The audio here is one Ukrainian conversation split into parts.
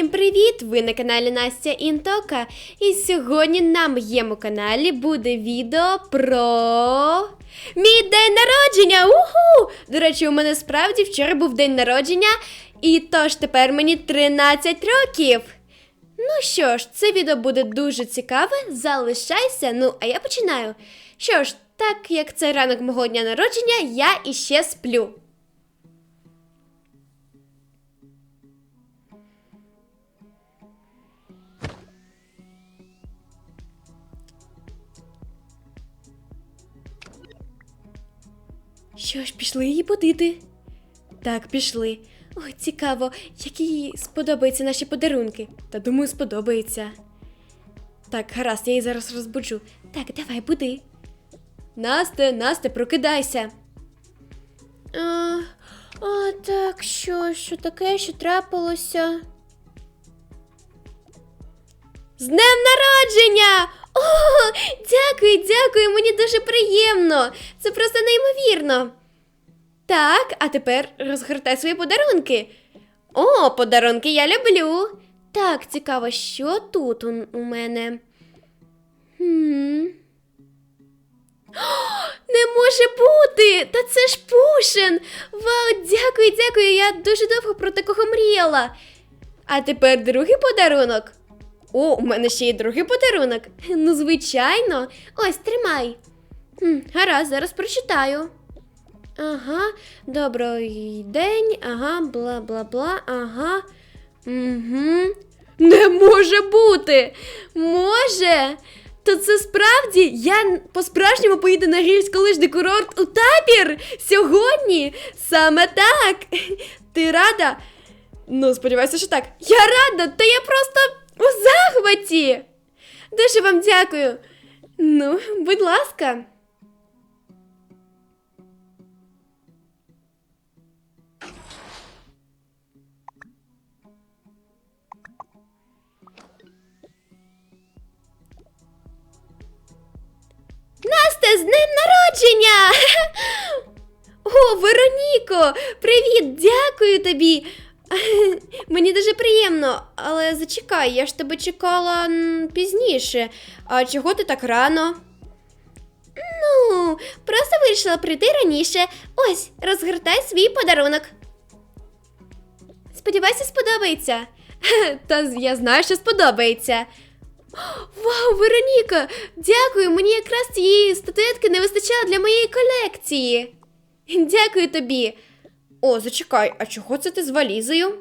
Всім привіт! Ви на каналі Настя Інтока. І сьогодні на моєму каналі буде відео про мій день народження. Уху! До речі, у мене справді вчора був день народження, і тож тепер мені 13 років. Ну що ж, це відео буде дуже цікаве. Залишайся. Ну, а я починаю. Що ж, так як це ранок мого дня народження, я іще сплю. Що ж, пішли її будити? Так, пішли. Ой, цікаво, які їй сподобаються наші подарунки. Та думаю, сподобається. Так, гаразд, я її зараз розбуджу. Так, давай, буди. Насте, Насте, прокидайся. А, а так, що, що таке, що трапилося? З днем народження! О, дякую, дякую, мені дуже приємно. Це просто неймовірно. Так, а тепер розгортай свої подарунки. О, подарунки я люблю. Так, цікаво, що тут у, мене. Хм. Не може бути! Та це ж Пушин! Вау, дякую, дякую! Я дуже довго про такого мріяла. А тепер другий подарунок. О, у мене ще є другий подарунок. Ну, звичайно. Ось, тримай. Хм, гаразд, зараз прочитаю. Ага, добрий день, ага, бла бла бла, ага. Угу. Не може бути! Може! То це справді я по-справжньому поїду на гірськолижний курорт у табір сьогодні. Саме так. Ти рада? Ну, сподіваюся, що так. Я рада, та я просто у захваті. Дуже вам дякую. Ну, будь ласка. Настя, з днем народження! О, Вероніко! Привіт! Дякую тобі! Мені дуже приємно, але зачекай, я ж тебе чекала пізніше. А чого ти так рано? Ну, просто вирішила прийти раніше. Ось, розгортай свій подарунок. Сподіваюся, сподобається. Та я знаю, що сподобається. Вау, Вероніка! Дякую! Мені якраз цієї статуетки не вистачало для моєї колекції. Дякую тобі. О, зачекай, а чого це ти з валізою?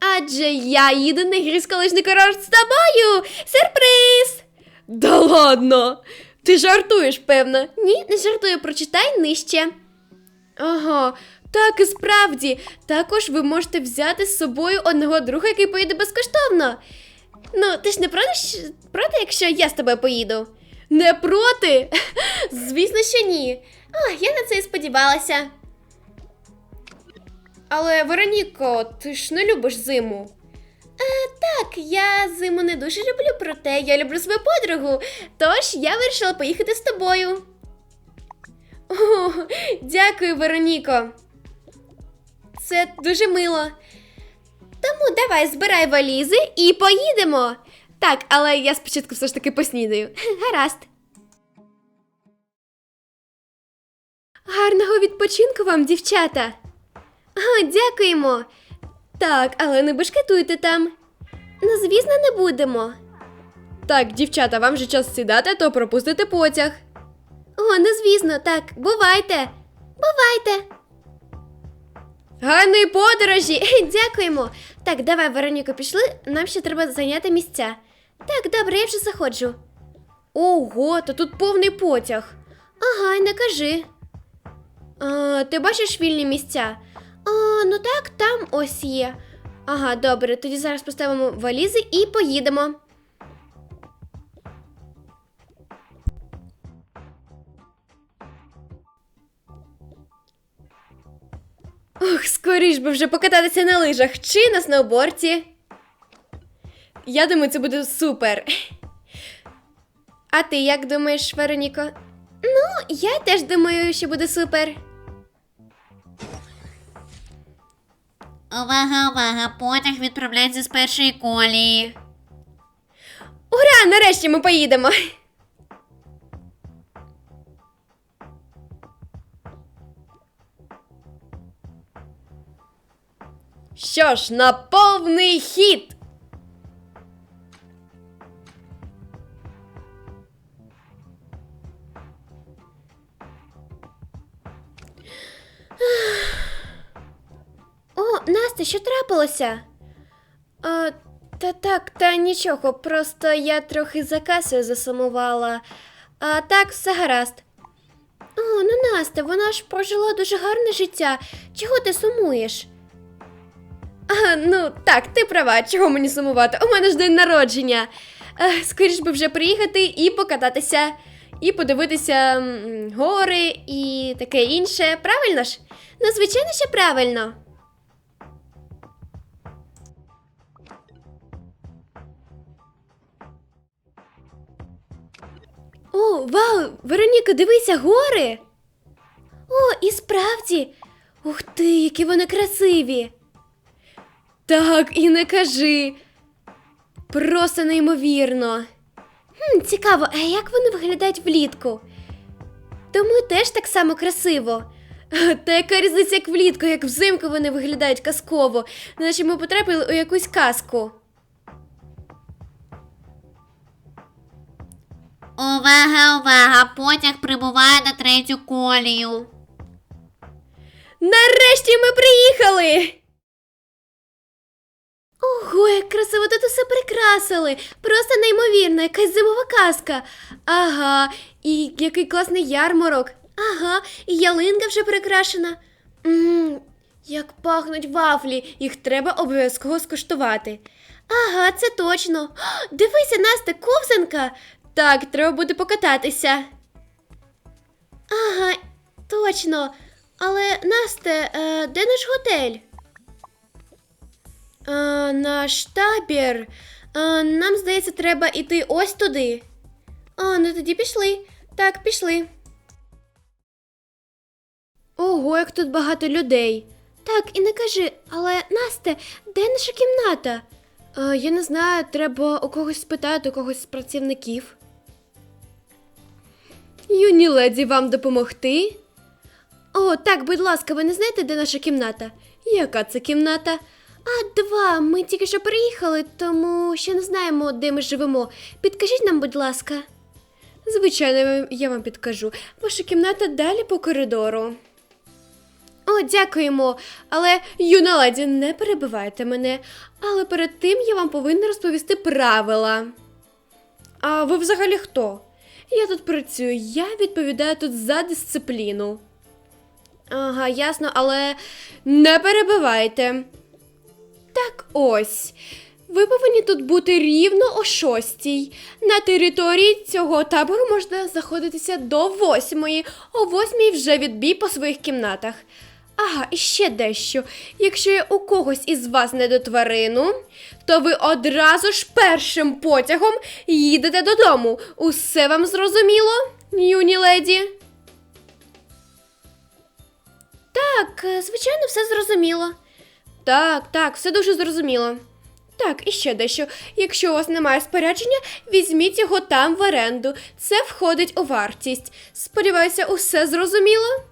Адже я їду на гірськолижний курорт з тобою! Сюрприз! Да ладно! Ти жартуєш, певно? Ні, не жартую, прочитай нижче. Ага, так і справді. Також ви можете взяти з собою одного друга, який поїде безкоштовно. Ну, ти ж не проти, проти, якщо я з тобою поїду? Не проти? Звісно, що ні. А, я на це і сподівалася. Але, Вероніко, ти ж не любиш зиму. Е, так, я зиму не дуже люблю, проте я люблю свою подругу. Тож я вирішила поїхати з тобою. О, дякую, Вероніко. Це дуже мило. Тому давай збирай валізи і поїдемо. Так, але я спочатку все ж таки поснідаю. Гаразд. Гарного відпочинку вам, дівчата. О, дякуємо. Так, але не бешкетуйте там. Ну, звісно, не будемо. Так, дівчата, вам же час сідати, то пропустите потяг. О, ну звісно, так, бувайте. Бувайте. Гарної подорожі! Дякуємо. Так, давай, Вероніко, пішли. Нам ще треба зайняти місця. Так, добре, я вже заходжу. Ого, та тут повний потяг. Ага, не кажи. А, ти бачиш вільні місця? А, ну так, там ось є. Ага, добре, тоді зараз поставимо валізи і поїдемо. Ох, скоріш би вже покататися на лижах чи на сноуборді. Я думаю, це буде супер. А ти як думаєш, Вероніко? Ну, я теж думаю, що буде супер. Увага, увага, потяг відправляється з першої колії. Ура! Нарешті ми поїдемо. Що ж, на повний хід. Настя, що трапилося? А, та так, та нічого, просто я трохи за касою засумувала. А так, все гаразд. О, ну Настя, вона ж прожила дуже гарне життя. Чого ти сумуєш? А, ну так, ти права, чого мені сумувати? У мене ж день народження. Скоріш би вже приїхати і покататися, і подивитися гори і таке інше. Правильно ж? Ну, звичайно, що правильно. О, вау! Вероніка, дивися, гори! О, і справді! Ух ти, які вони красиві! Так, і не кажи. Просто неймовірно. Хм, цікаво, а як вони виглядають влітку? Тому теж так само красиво. Та яка різниця як влітку, як взимку вони виглядають казково, наче ми потрапили у якусь казку. Увага, увага, потяг прибуває на третю колію. Нарешті ми приїхали. Ого, як красиво тут усе прикрасили. Просто неймовірно, якась зимова казка. Ага, і який класний ярмарок. Ага, і ялинка вже прикрашена. Ммм, як пахнуть вафлі, їх треба обов'язково скуштувати. Ага, це точно. О, дивися, Настя, ковзанка. Так, треба буде покататися. Ага, точно. Але Насте, е, де наш готель? Е, наш табір. Е, нам здається, треба йти ось туди. А, ну тоді пішли. Так, пішли. Ого, як тут багато людей. Так, і не кажи, але Насте, де наша кімната? Е, я не знаю, треба у когось спитати, у когось з працівників. Юні леді, вам допомогти? О, так, будь ласка, ви не знаєте, де наша кімната? Яка це кімната? А, два. Ми тільки що приїхали, тому ще не знаємо, де ми живемо. Підкажіть нам, будь ласка. Звичайно, я вам підкажу. Ваша кімната далі по коридору. О, дякуємо. Але, юна леді, не перебивайте мене. Але перед тим я вам повинна розповісти правила. А ви взагалі хто? Я тут працюю, я відповідаю тут за дисципліну. Ага, ясно, але не перебивайте. Так ось. Ви повинні тут бути рівно о шостій. На території цього табору можна заходитися до восьмої. О восьмій вже відбій по своїх кімнатах. Ага, і ще дещо. Якщо є у когось із вас не до тварину, то ви одразу ж першим потягом їдете додому. Усе вам зрозуміло, юні леді? Так, е, звичайно, все зрозуміло. Так, так, все дуже зрозуміло. Так, і ще дещо. Якщо у вас немає спорядження, візьміть його там в оренду. Це входить у вартість. Сподіваюся, усе зрозуміло?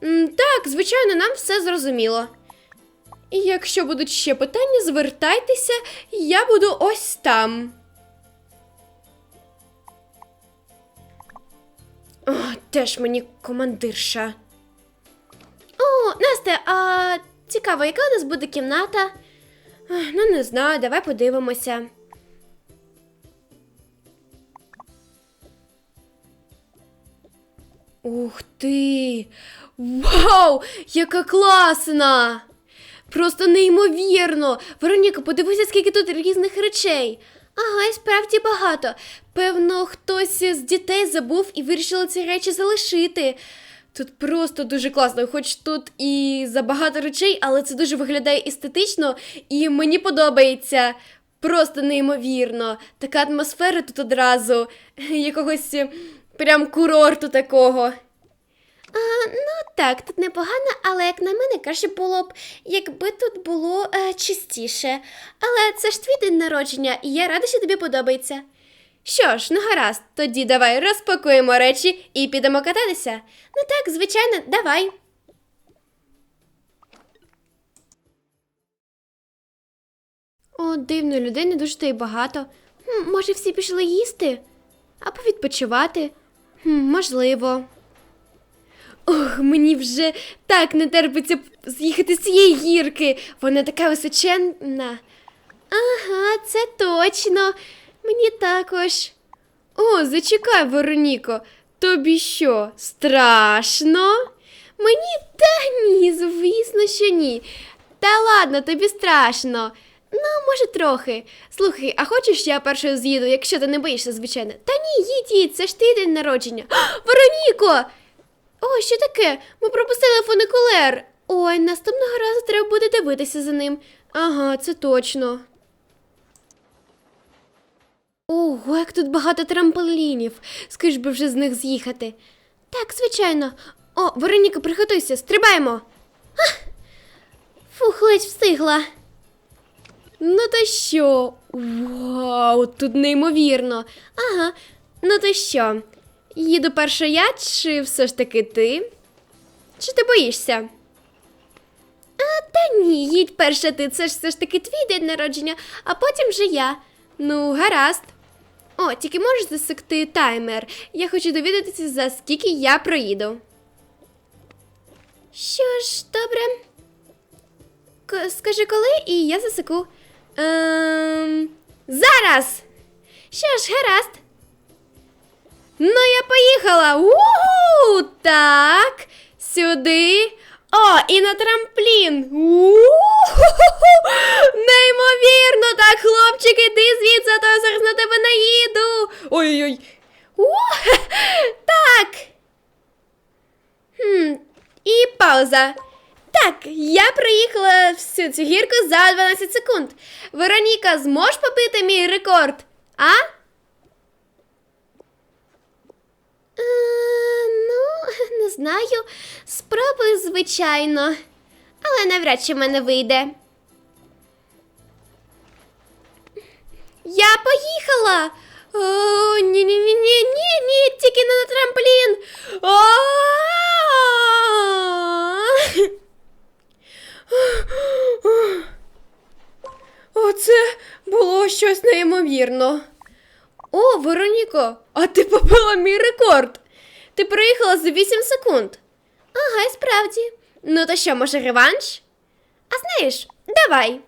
Так, звичайно, нам все зрозуміло. Якщо будуть ще питання, звертайтеся, я буду ось там. О, теж мені командирша. О, Настя, а цікаво, яка у нас буде кімната? Ну, не знаю, давай подивимося. Ух ти! Вау! Яка класна! Просто неймовірно! Вероніка, подивися, скільки тут різних речей. Ага, і справді багато. Певно, хтось з дітей забув і вирішили ці речі залишити. Тут просто дуже класно, хоч тут і забагато речей, але це дуже виглядає естетично і мені подобається. Просто неймовірно. Така атмосфера тут одразу, якогось прям курорту такого. А, ну так, тут непогано, але як на мене, краще було б, якби тут було е, чистіше. Але це ж твій день народження, і я рада, що тобі подобається. Що ж, ну гаразд, тоді давай розпакуємо речі і підемо кататися. Ну так, звичайно, давай. О, дивно, людей не дуже то й багато. Хм, може, всі пішли їсти? Або відпочивати? Хм, можливо. Ох, мені вже так не терпиться з'їхати з цієї гірки. Вона така височенна. Ага, це точно. Мені також. О, зачекай, Вероніко. Тобі що, страшно? Мені та ні, звісно, що ні. Та ладно, тобі страшно. Ну, може, трохи. Слухай, а хочеш я першою з'їду, якщо ти не боїшся, звичайно? Та ні, їдь, їдь, це ж ти день народження. А, Вероніко! О, що таке? Ми пропустили фуникулер. Ой, наступного разу треба буде дивитися за ним. Ага, це точно. Ого, як тут багато трамполінів. Скажи би вже з них з'їхати. Так, звичайно. О, Вероніка, приготуйся, стрибаємо. Ах! Фух, ледь встигла. Ну то що? Вау, тут неймовірно. Ага, ну то що? Їду перша я, чи все ж таки ти? Чи ти боїшся? А, та ні, їдь перша ти, це ж все ж таки твій день народження, а потім вже я. Ну, гаразд. О, тільки можеш засекти таймер. Я хочу довідатися, за скільки я проїду. Що ж, добре. К- скажи коли, і я засеку. Ем, зараз. Що ж, гаразд. Ну, я поїхала. у Так. Сюди. О, і на трамплін. У-ху-ху-ху! Неймовірно, так, хлопчик, іди звідси, а то я зараз на тебе наїду. Ой-ой-ой. Так. Хм, і пауза. Так, я проїхала всю цю гірку за 12 секунд. Вероніка, зможеш побити мій рекорд? А? Е, ну, не знаю. Спробую, звичайно. Але навряд чи в мене вийде. Я поїхала. Ні, ні, ні, ні, ні, тільки не на трамплін. Оце було щось неймовірно. О, Вероніко, а ти побила мій рекорд. Ти проїхала за 8 секунд. Ага, і справді. Ну то що, може, реванш? А знаєш, давай.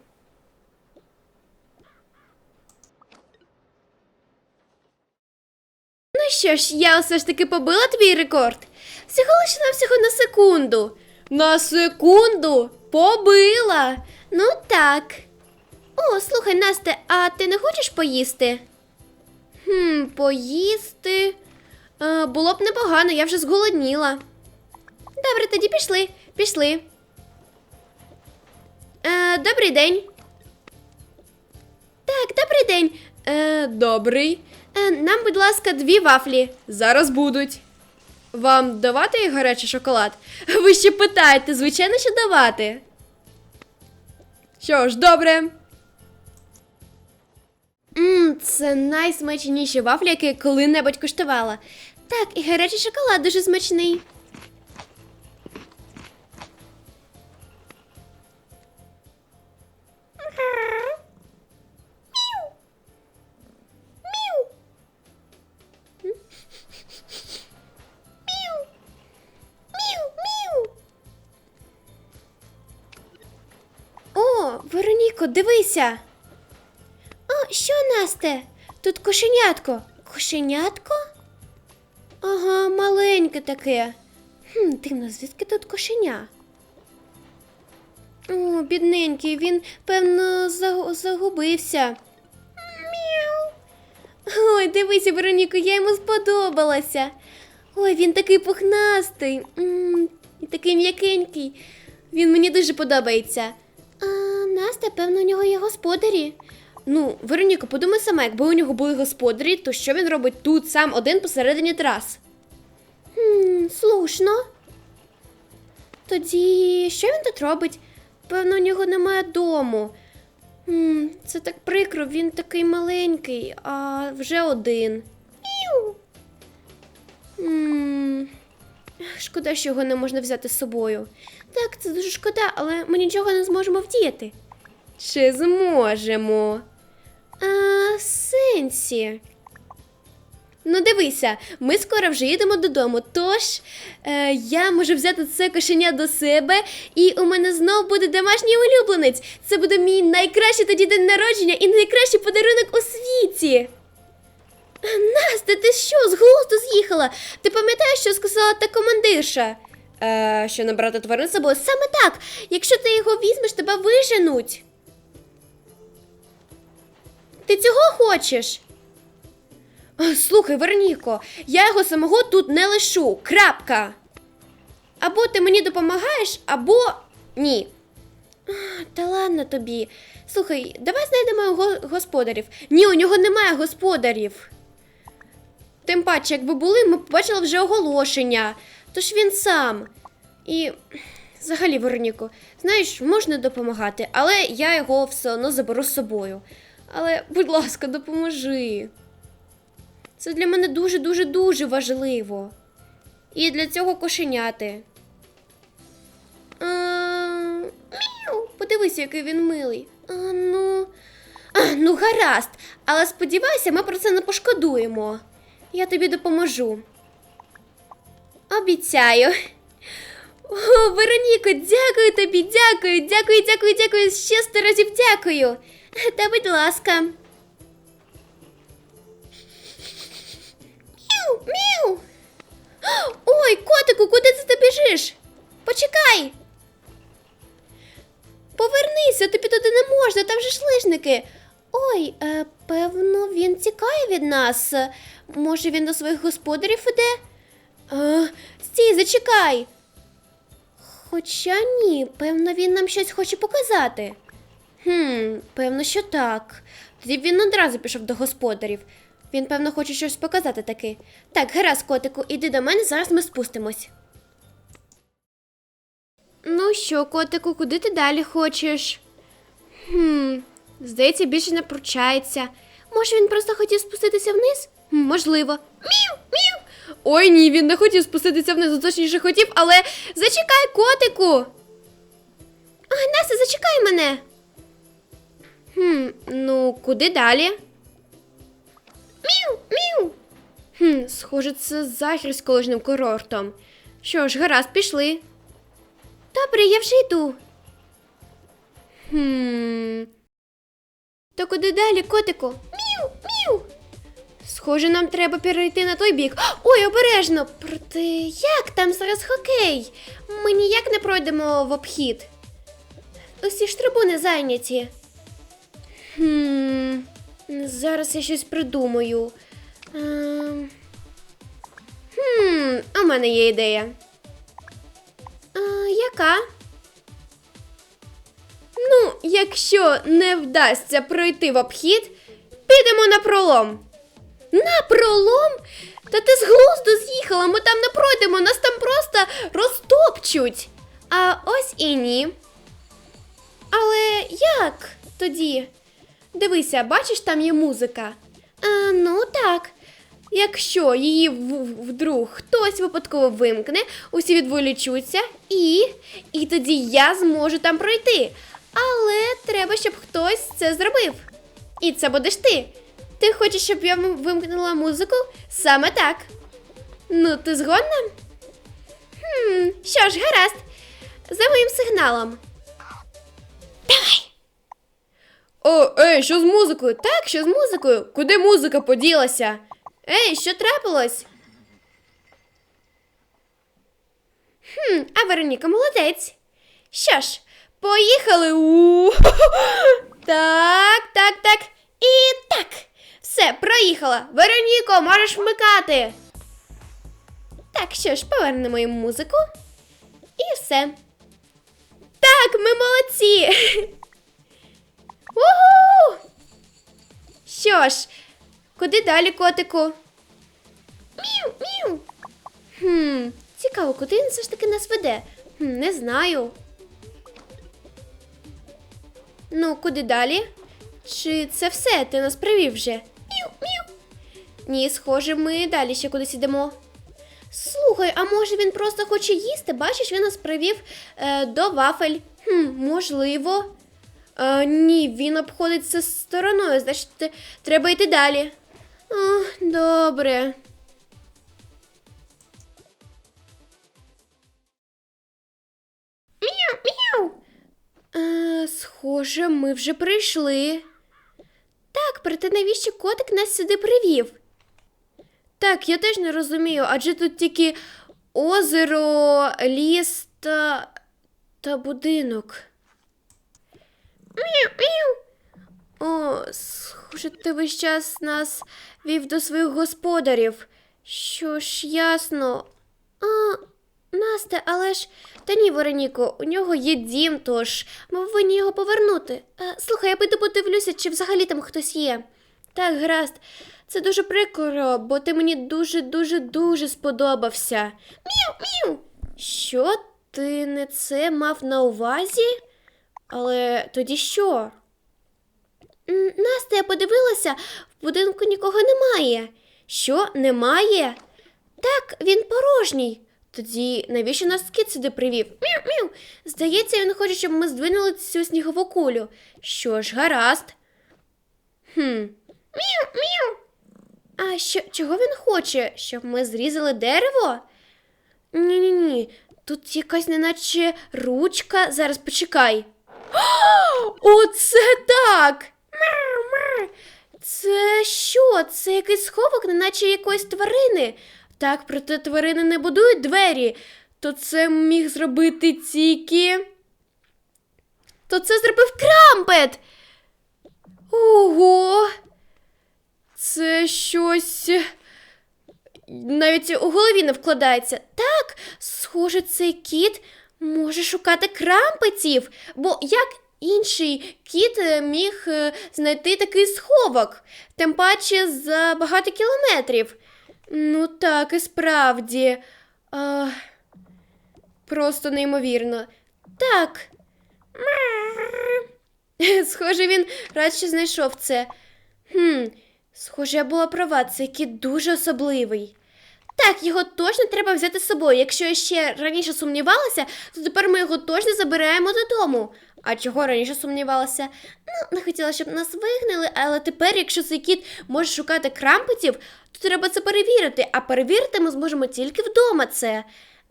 Ну що ж, я все ж таки побила твій рекорд. Всього лише навсього на секунду. На секунду побила. Ну так. О, слухай, Насте, а ти не хочеш поїсти? Хм, поїсти. Е, було б непогано, я вже зголодніла. Добре, тоді пішли, пішли. Е, добрий день. Так, добрий день. Е, добрий. Е, нам, будь ласка, дві вафлі. Зараз будуть. Вам давати гарячий шоколад? Ви ще питаєте, звичайно, що давати. Що ж, добре. Мм, це найсмачніші вафлі, які коли-небудь куштувала. Так, і гарячий шоколад дуже смачний. Вероніко, дивися. Насте? Тут кошенятко. Кошенятко? Ага, маленьке таке. Хм, дивно, звідки тут кошеня? О, бідненький, він, певно, загубився. Мяу. Ой, дивися, Вероніко, я йому сподобалася. Ой, він такий пухнастий. І такий м'якенький. Він мені дуже подобається. А Настя, певно, у нього є господарі. Ну, Вероніка, подумай сама, якби у нього були господарі, то що він робить тут сам один посередині трас? Хм, слушно. Тоді що він тут робить? Певно, у нього немає дому. М, це так прикро, він такий маленький, а вже один. Іу. М, Шкода, що його не можна взяти з собою. Так, це дуже шкода, але ми нічого не зможемо вдіяти. Чи зможемо? А, сенсі. Ну, дивися, ми скоро вже їдемо додому. Тож е, я можу взяти це кошеня до себе, і у мене знов буде домашній улюбленець. Це буде мій найкращий тоді день народження і найкращий подарунок у світі. Настя, ти що, з глузду з'їхала? Ти пам'ятаєш, що сказала та командирша? Е, що набрати тварин з собою? Саме так. Якщо ти його візьмеш, тебе виженуть. Ти цього хочеш? Слухай, Вероніко, я його самого тут не лишу. Крапка. Або ти мені допомагаєш, або ні. Та ладно тобі. Слухай, давай знайдемо його господарів. Ні, у нього немає господарів. Тим паче, якби були, ми побачили вже оголошення. Тож він сам. І взагалі, Вероніко, знаєш, можна допомагати, але я його все одно заберу з собою. Але, будь ласка, допоможи. Це для мене дуже-дуже дуже важливо. І для цього кошеняти. А, Мяу, подивися, який він милий. А, ну. А, ну, гаразд. Але сподівайся, ми про це не пошкодуємо. Я тобі допоможу. Обіцяю. О, Вероніко, дякую тобі, дякую, дякую, дякую, дякую, ще сто разів дякую. Та будь ласка. Мяу, мяу. Ой, котику, куди ти біжиш? Почекай. Повернися, тобі туди не можна, там же лижники. Ой, е, певно, він тікає від нас. Може, він до своїх господарів іде? Е, стій, зачекай. Хоча ні, певно, він нам щось хоче показати. Хм, певно, що так. Тоді б він одразу пішов до господарів. Він, певно, хоче щось показати таки. Так, гаразд, котику, іди до мене, зараз ми спустимось. Ну що, котику, куди ти далі хочеш? Хм, здається, більше не пручається. Може, він просто хотів спуститися вниз? Можливо. Міу, міу. Ой, ні, він не хотів спуститися вниз, точніше хотів, але зачекай, котику. Настя, зачекай мене. Хм, ну, куди далі? Міу, міу. Хм, схоже, це захід з колишнім курортом. Що ж, гаразд, пішли. Добре, я вже йду. Хм. То куди далі, котику? Міу, міу. Схоже, нам треба перейти на той бік. Ой, обережно! Проте як там зараз хокей? Ми ніяк не пройдемо в обхід. Усі ж трибуни зайняті. Хм. Зараз я щось придумаю. Ем... Хм, у мене є ідея. А, яка? Ну, якщо не вдасться пройти в обхід, підемо на пролом. На пролом? Та ти з глузду з'їхала, ми там не пройдемо, нас там просто розтопчуть. А ось і ні. Але як тоді? Дивися, бачиш, там є музика. А, ну так. Якщо її вдруг хтось випадково вимкне, усі відволічуться, і, і тоді я зможу там пройти. Але треба, щоб хтось це зробив. І це будеш ти. Ти хочеш, щоб я вимкнула музику? Саме так. Ну, ти згодна? Хм, що ж, гаразд. За моїм сигналом. Давай. О, ей, що з музикою? Так, що з музикою? Куди музика поділася? Ей, що трапилось? Хм, а Вероніка молодець. Що ж, поїхали. у Так, так, так. І так. Все, проїхала. Вероніко, можеш вмикати. Так, що ж, повернемо їм музику. І все. Так, ми молодці. Уху! Що ж, куди далі, котику? Міу, міу. Хм, цікаво, куди він все ж таки нас веде? Хм, Не знаю. Ну, куди далі? Чи це все? Ти нас привів вже? Ні, схоже, ми далі ще кудись ідемо. Слухай, а може він просто хоче їсти? Бачиш, він нас привів е, до вафель. Хм, можливо. Е, ні, він обходить це стороною, значить, треба йти далі. О, добре. Мяу, мяу. Е, схоже, ми вже прийшли. Так, проте навіщо котик нас сюди привів? Так, я теж не розумію, адже тут тільки озеро, ліс та, та будинок. Мяу, мяу. О, схоже, ти весь час нас вів до своїх господарів. Що ж, ясно. А, Насте, але ж. Та ні, Вероніко, у нього є дім, тож ми повинні його повернути. Е, слухай, я піду подивлюся, чи взагалі там хтось є. Так, гаразд. Це дуже прикро, бо ти мені дуже, дуже, сподобався. Мяу, мяу. Що ти не це мав на увазі? Але тоді що? Настя, я подивилася, в будинку нікого немає. Що, немає? Так, він порожній. Тоді навіщо нас кіт сюди привів? Мяу-мяу. Здається, він хоче, щоб ми здвинули цю снігову кулю. Що ж, гаразд. Хм. Мяу-мяу. А що, чого він хоче? Щоб ми зрізали дерево? Ні-ні-ні. Тут якась неначе ручка. Зараз почекай. Оце так! Це що? Це якийсь сховок, неначе якоїсь тварини. Так, проте тварини не будують двері. То це міг зробити тільки. То це зробив крампет. Ого. Це щось. Навіть у голові не вкладається. Так, схоже, цей кіт може шукати крампетів, бо як інший кіт е, міг е, знайти такий сховок, тим паче за багато кілометрів. Ну так, і справді. А, просто неймовірно. Так. Схоже, він радше знайшов це. Хм, схоже, я була права, цей кіт дуже особливий. Так, його точно треба взяти з собою. Якщо я ще раніше сумнівалася, то тепер ми його точно забираємо додому. А чого раніше сумнівалася? Ну, не хотіла, щоб нас вигнали, але тепер, якщо цей кіт може шукати крампетів, то треба це перевірити. А перевірити ми зможемо тільки вдома це.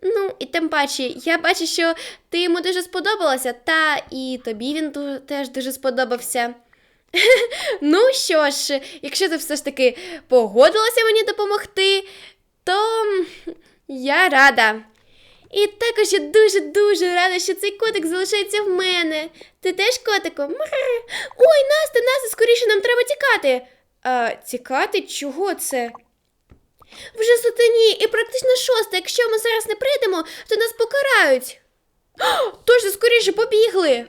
Ну, і тим паче, я бачу, що ти йому дуже сподобалася, та і тобі він теж дуже сподобався. Ну що ж, якщо ти все ж таки погодилася мені допомогти, то я рада. І також я дуже-дуже рада, що цей котик залишається в мене. Ти теж котику? Ой, Настя, Настя, скоріше нам треба тікати. А, тікати? Чого це? Вже сутені і практично шоста. Якщо ми зараз не прийдемо, то нас покарають. О, Точно скоріше побігли.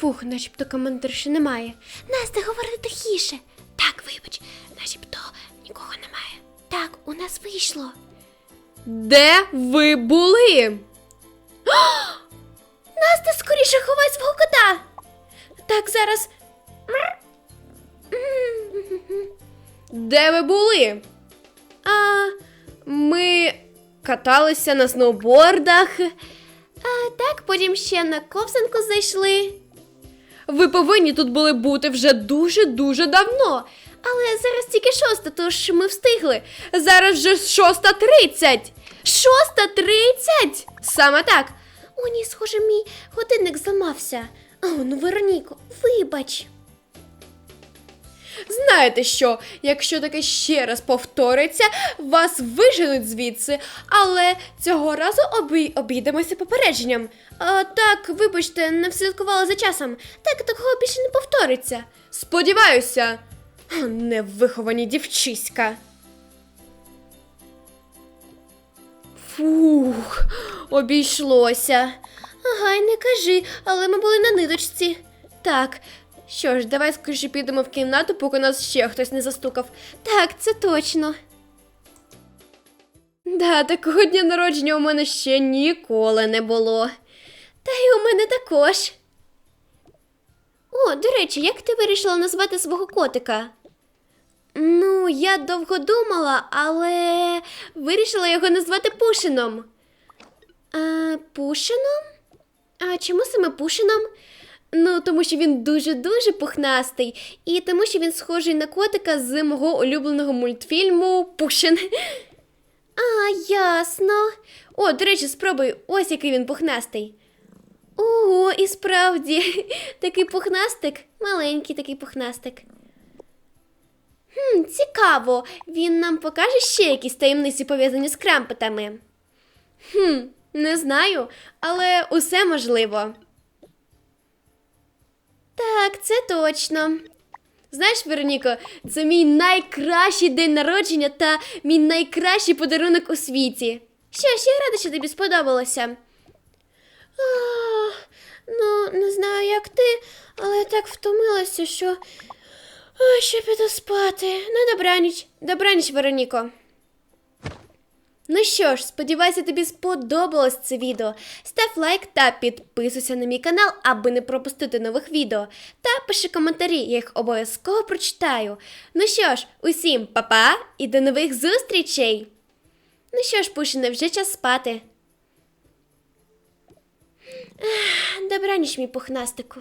Фух, начебто командирші немає. Настя, говори тихіше. Так, вибач, начебто нікого немає. Так, у нас вийшло. Де ви були? Настя, скоріше ховай свого кота. Так, зараз. Де ви були? А, ми каталися на сноубордах. А, так, потім ще на ковзанку зайшли. Ви повинні тут були бути вже дуже-дуже давно. Але зараз тільки шоста, тож ми встигли. Зараз вже шоста тридцять. Шоста тридцять? Саме так. О, ні, схоже, мій годинник зламався. О, ну Вероніко, вибач. Знаєте що, якщо таке ще раз повториться, вас виженуть звідси, але цього разу обій... обійдемося попередженням. А, так, вибачте, не вслідкувала за часом. Так такого більше не повториться. Сподіваюся, невиховані дівчиська. Фух, обійшлося. Ага, й не кажи, але ми були на ниточці. Так, Що ж, давай скоріше підемо в кімнату, поки нас ще хтось не застукав. Так, це точно. Да, такого дня народження у мене ще ніколи не було. Та й у мене також. О, до речі, як ти вирішила назвати свого котика? Ну, я довго думала, але вирішила його назвати Пушином. А, Пушином? А чому саме Пушином? Ну, тому що він дуже-дуже пухнастий, і тому що він схожий на котика з мого улюбленого мультфільму Пушин. А, ясно. О, до речі, спробуй, ось який він пухнастий. Ого, і справді, такий пухнастик, маленький такий пухнастик. Хм, цікаво, він нам покаже ще якісь таємниці пов'язані з крампетами. Хм, не знаю, але усе можливо. Так, це точно. Знаєш, Вероніко, це мій найкращий день народження та мій найкращий подарунок у світі. Що ж, я рада, що тобі сподобалося. А, ну, не знаю, як ти, але я так втомилася, що. Ой, що піду спати. Ну, добраніч. Добраніч, Вероніко. Ну що ж, сподіваюся, тобі сподобалось це відео. Став лайк та підписуйся на мій канал, аби не пропустити нових відео. Та пиши коментарі, я їх обов'язково прочитаю. Ну що ж, усім па-па і до нових зустрічей! Ну що ж, Пушине, вже час спати. Добраніч, мій пухнастику.